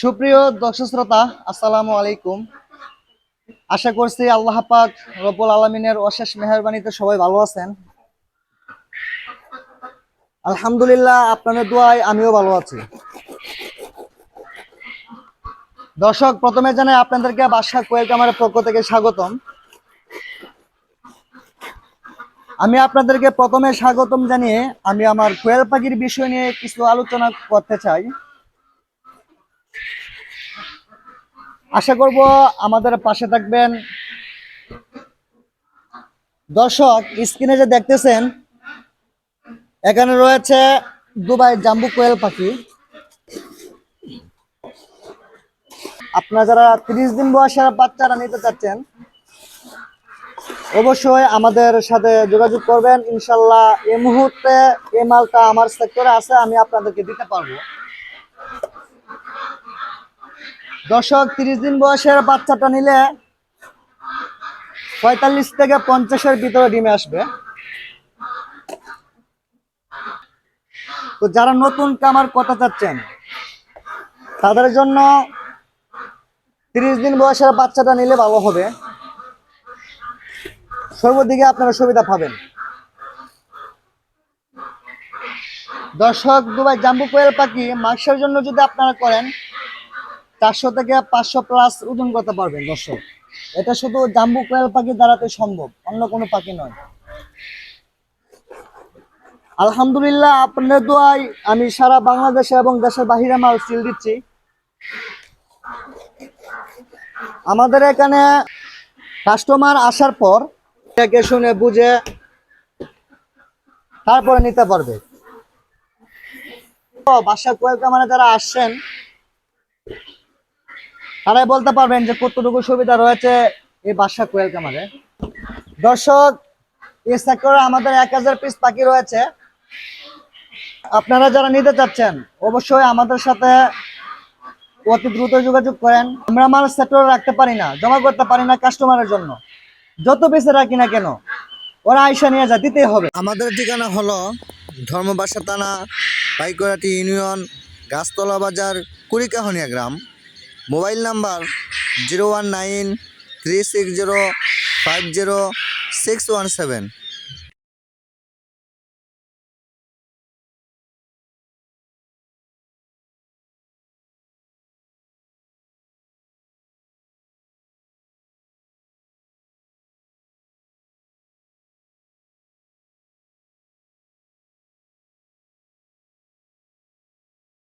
সুপ্রিয় দর্শক শ্রোতা, আসসালামু আলাইকুম। আশা করছি আল্লাহ পাক রব্বুল আলমিনের অশেষ মেহরবানিতে সবাই ভালো আছেন। আলহামদুলিল্লাহ, আপনাদের দোয়ায় আমিও ভালো আছি। দর্শক, প্রথমে জানাই আপনাদেরকে বাসা কোয়েল কামারের পক্ষ থেকে স্বাগতম। আমি আপনাদেরকে প্রথমে স্বাগতম জানিয়ে আমি আমার কোয়েল পাখির বিষয় নিয়ে কিছু আলোচনা করতে চাই। আশা করব আমাদের পাশে থাকবেন। দর্শক, স্ক্রিনে যে দেখতেছেন, এখানে রয়েছে দুবাই জাম্বু কোয়েল পাখি। আপনারা যারা তিরিশ দিন বয়সের বাচ্চারা নিতে চাচ্ছেন, অবশ্যই আমাদের সাথে যোগাযোগ করবেন। ইনশাল্লাহ এই মুহূর্তে এই মালটা আমার সেক্টরে আছে, আমি আপনাদেরকে দিতে পারব। দর্শক, তিরিশ দিন বয়সের বাচ্চাটা নিলে পঁয়তাল্লিশ থেকে পঞ্চাশের ভিতরে ডিমে আসবে। তো যারা নতুন কামার কথা চাচ্ছেন, তাদের জন্য তিরিশ দিন বয়সের বাচ্চাটা নিলে ভালো হবে। সর্বদিকে আপনারা সুবিধা পাবেন। দর্শক, দুবাই জাম্বু কোয়েল পাখি মাংসের জন্য যদি আপনারা করেন চারশো থেকে পাঁচশো প্লাস ওজন করতে পারবেন, দর্শক। এটা শুধু জাম্বু কোয়েল পাখি দ্বারাতে সম্ভব, অন্য কোনো পাখি নয়। আলহামদুলিল্লাহ, আপনাদের দোয়ায় আমি সারা বাংলাদেশে এবং দেশের বাহিরে মাল সিল দিচ্ছি। আমাদের এখানে কাস্টমার আসার পর দেখে শুনে বুঝে তারপরে নিতে পারবে। বাসা কোয়েল কামারে যারা আসছেন তারাই বলতে পারবেন যে কতটুকু সুবিধা রয়েছে এই বাসা কোয়েল কামারে। দর্শক, এই সেক্টরে আমাদের এক হাজার পিস পাখি রয়েছে। আপনারা যারা নিতে চাচ্ছেন, অবশ্যই আমাদের সাথে অতি দ্রুত যোগাযোগ করেন। আমরা মাল সেক্টরে রাখতে পারি না, জমা করতে পারি না কাস্টমারের জন্য। যত পিসে রাখি না কেন, ওরা আইসা নিয়ে যা দিতেই হবে। আমাদের ঠিকানা হলো ধর্মবাসা থানা, পাইকরাটি ইউনিয়ন, গাছতলা বাজার, কুড়িকাহনিয়া গ্রাম। Mobile number zero one nine three six zero five zero six one seven.